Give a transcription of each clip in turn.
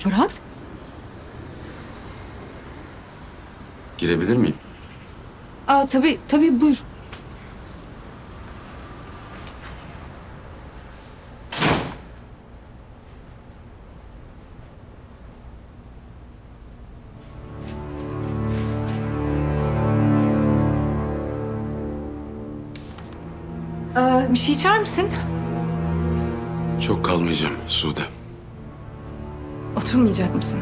Fırat? Girebilir miyim? Aa tabii tabii buyur. Ee, bir şey içer misin? Çok kalmayacağım Sude. Oturmayacak mısın?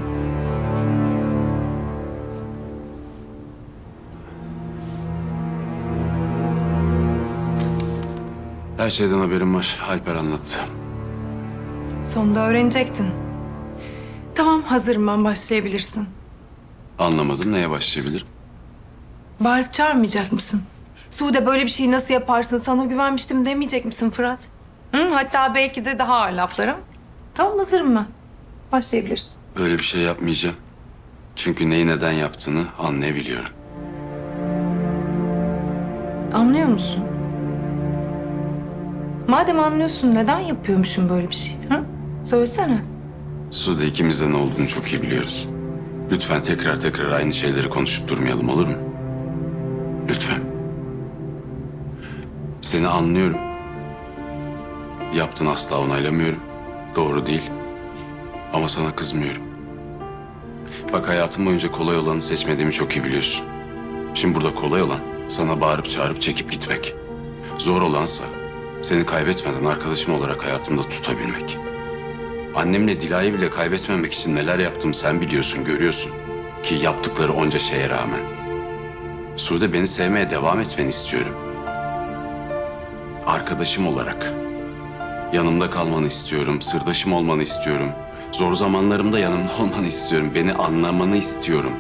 Her şeyden haberim var. Alper anlattı. Sonunda öğrenecektin. Tamam hazırım ben başlayabilirsin. Anlamadım. Neye başlayabilirim? Bağırıp çağırmayacak mısın? Sude böyle bir şeyi nasıl yaparsın? Sana güvenmiştim demeyecek misin Fırat? Hı? Hatta belki de daha ağır laflarım. Tamam hazırım ben. Başlayabilirsin. Öyle bir şey yapmayacağım. Çünkü neyi neden yaptığını anlayabiliyorum. Anlıyor musun? Madem anlıyorsun neden yapıyormuşum böyle bir şey? Ha? Söylesene. Sude ikimizde ne olduğunu çok iyi biliyoruz. Lütfen tekrar tekrar aynı şeyleri konuşup durmayalım olur mu? Lütfen. Seni anlıyorum. Yaptığını asla onaylamıyorum. Doğru değil. Ama sana kızmıyorum. Bak hayatım boyunca kolay olanı seçmediğimi çok iyi biliyorsun. Şimdi burada kolay olan sana bağırıp çağırıp çekip gitmek. Zor olansa seni kaybetmeden arkadaşım olarak hayatımda tutabilmek. Annemle Dila'yı bile kaybetmemek için neler yaptım sen biliyorsun, görüyorsun. Ki yaptıkları onca şeye rağmen. Sude beni sevmeye devam etmeni istiyorum. Arkadaşım olarak. Yanımda kalmanı istiyorum, sırdaşım olmanı istiyorum. Zor zamanlarımda yanımda olmanı istiyorum. Beni anlamanı istiyorum.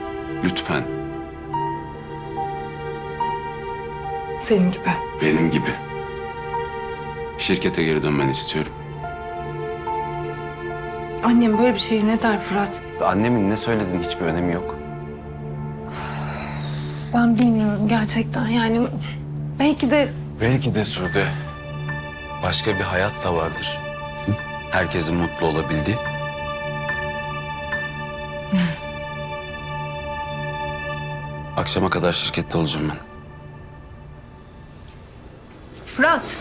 Lütfen Senin gibi. benim gibi. Şirkete geri dönmeni istiyorum. Annem böyle bir şey ne der Fırat? Annemin ne söylediğinin hiçbir önemi yok. Ben bilmiyorum gerçekten yani. Belki de Belki de Sude başka bir hayat da vardır. Herkesin mutlu olabildiği. Akşama kadar şirkette olacağım ben. Fırat.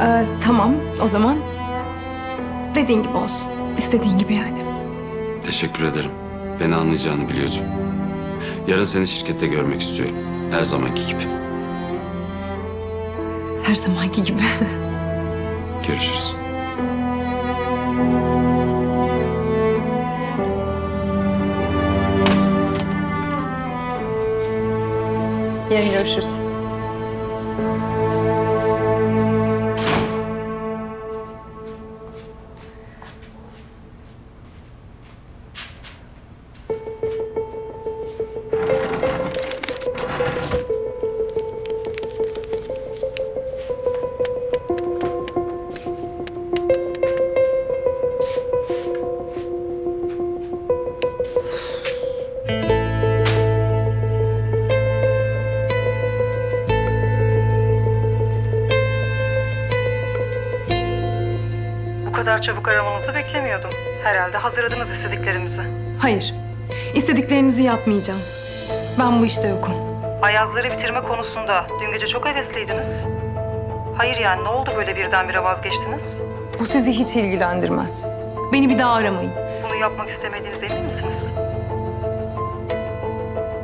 Ee, tamam o zaman. Dediğin gibi olsun. İstediğin gibi yani. Teşekkür ederim. Beni anlayacağını biliyordum. Yarın seni şirkette görmek istiyorum. Her zamanki gibi. Her zamanki gibi. Görüşürüz. Yarın görüşürüz. Kadar çabuk aramanızı beklemiyordum. Herhalde hazırladınız istediklerimizi. Hayır. İstediklerinizi yapmayacağım. Ben bu işte yokum. Ayazları bitirme konusunda dün gece çok hevesliydiniz. Hayır yani ne oldu böyle birdenbire vazgeçtiniz? Bu sizi hiç ilgilendirmez. Beni bir daha aramayın. Bunu yapmak istemediğinize emin misiniz?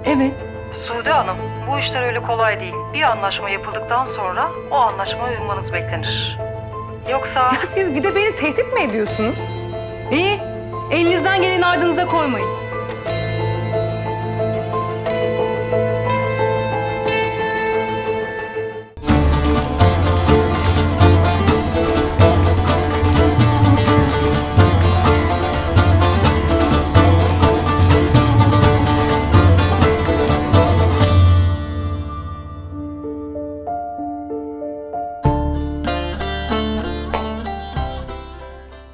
Evet. Sude Hanım, bu işler öyle kolay değil. Bir anlaşma yapıldıktan sonra o anlaşmaya uymanız beklenir. Yoksa Ya siz bir de beni tehdit mi ediyorsunuz? İyi. Elinizden geleni ardınıza koymayın.